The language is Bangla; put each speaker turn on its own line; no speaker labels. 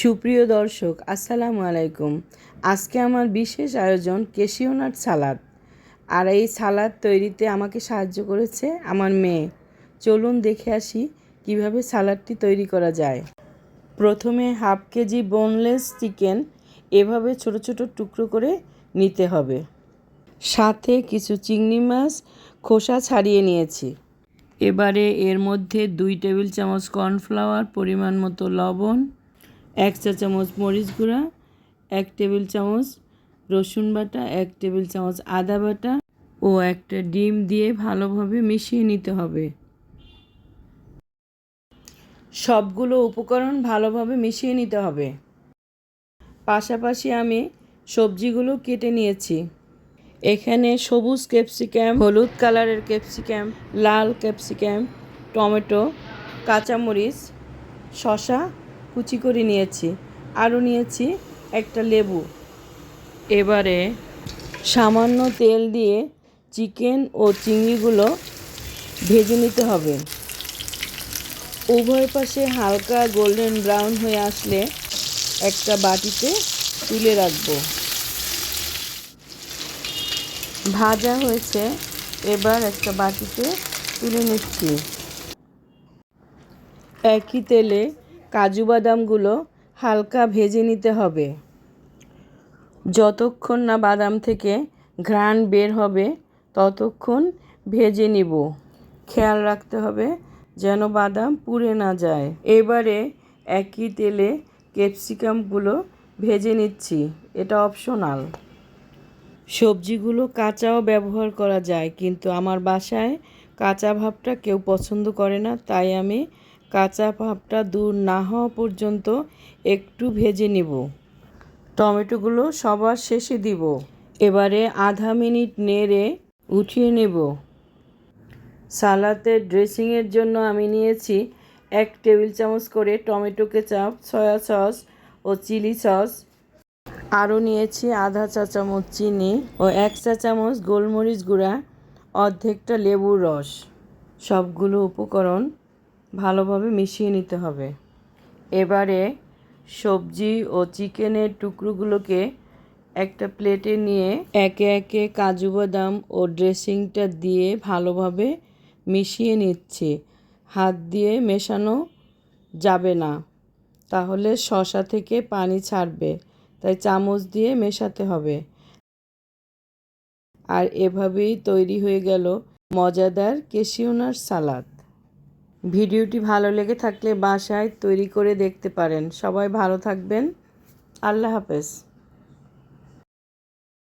সুপ্রিয় দর্শক, আসসালামু আলাইকুম। আজকে আমার বিশেষ আয়োজন কেশিওনাট সালাদ। আর এই সালাদ তৈরিতে আমাকে সাহায্য করেছে আমার মেয়ে। চলুন দেখে আসি কীভাবে সালাদটি তৈরি করা যায়। প্রথমে হাফ কেজি বোনলেস চিকেন এভাবে ছোট ছোট টুকরো করে নিতে হবে। সাথে কিছু চিংড়ি মাছ, খোসা ছাড়িয়ে নিয়েছি। এবারে এর মধ্যে দুই টেবিল চামচ কর্নফ্লাওয়ার পরিমাণ মতো লবণ এক চা চামচ মরিচ গুঁড়া, এক টেবিল চামচ রসুন বাটা, এক টেবিল চামচ আদা বাটা ও একটা ডিম দিয়ে ভালোভাবে মিশিয়ে নিতে হবে। সবগুলো উপকরণ ভালোভাবে মিশিয়ে নিতে হবে। পাশাপাশি আমি সবজিগুলো কেটে নিয়েছি। এখানে সবুজ ক্যাপসিক্যাম হলুদ কালারের ক্যাপসিক্যাম লাল ক্যাপসিক্যাম টমেটো, কাঁচামরিচ শশা কুচি করে নিয়েছি। আরও নিয়েছি একটা লেবু। এবারে সামান্য তেল দিয়ে চিকেন ও চিংড়িগুলো ভেজে নিতে হবে। উভয় পাশে হালকা গোল্ডেন ব্রাউন হয়ে আসলে একটা বাটিতে তুলে রাখব। ভাজা হয়েছে, এবার একটা বাটিতে তুলে নিচ্ছি। একই তেলে কাজু বাদামগুলো হালকা ভেজে নিতে হবে। যতক্ষণ না বাদাম থেকে ঘ্রাণ বের হবে, ততক্ষণ ভেজে নিব। খেয়াল রাখতে হবে যেন বাদাম পুড়ে না যায়। এবারে একই তেলে ক্যাপসিকামগুলো ভেজে নিচ্ছি, এটা অপশনাল। সবজিগুলো কাঁচাও ব্যবহার করা যায়, কিন্তু আমার বাসায় কাঁচা ভাবটা কেউ পছন্দ করে না, তাই আমি কাঁচা ভাবটা দূর না হওয়া পর্যন্ত একটু ভেজে নিব। টমেটোগুলো সবার শেষে দিব। এবারে আধা মিনিট নেড়ে উঠিয়ে নেব। সালাতের ড্রেসিংয়ের জন্য আমি নিয়েছি এক টেবিল চামচ করে টমেটো কেচাপ, সয়া সস ও চিলি সস। আরও নিয়েছি আধা চা চামচ চিনি ও এক চা চামচ গোলমরিচ গুঁড়া, অর্ধেকটা লেবুর রস। সবগুলো উপকরণ ভালোভাবে মিশিয়ে নিতে হবে। এবারে সবজি ও চিকেনের টুকরোগুলোকে একটা প্লেটে নিয়ে একে একে কাজু বাদাম ও ড্রেসিংটা দিয়ে ভালোভাবে মিশিয়ে নিচ্ছি। হাত দিয়ে মেশানো যাবে না। তাহলে শশা থেকে পানি ছাড়বে, তাই চামচ দিয়ে মেশাতে হবে। আর এভাবেই তৈরি হয়ে গেল মজাদার কেশিওনার সালাদ। ভিডিওটি ভালো লেগে থাকলে বাসায় তৈরি করে দেখতে পারেন। সবাই ভালো থাকবেন। আল্লাহ হাফেজ।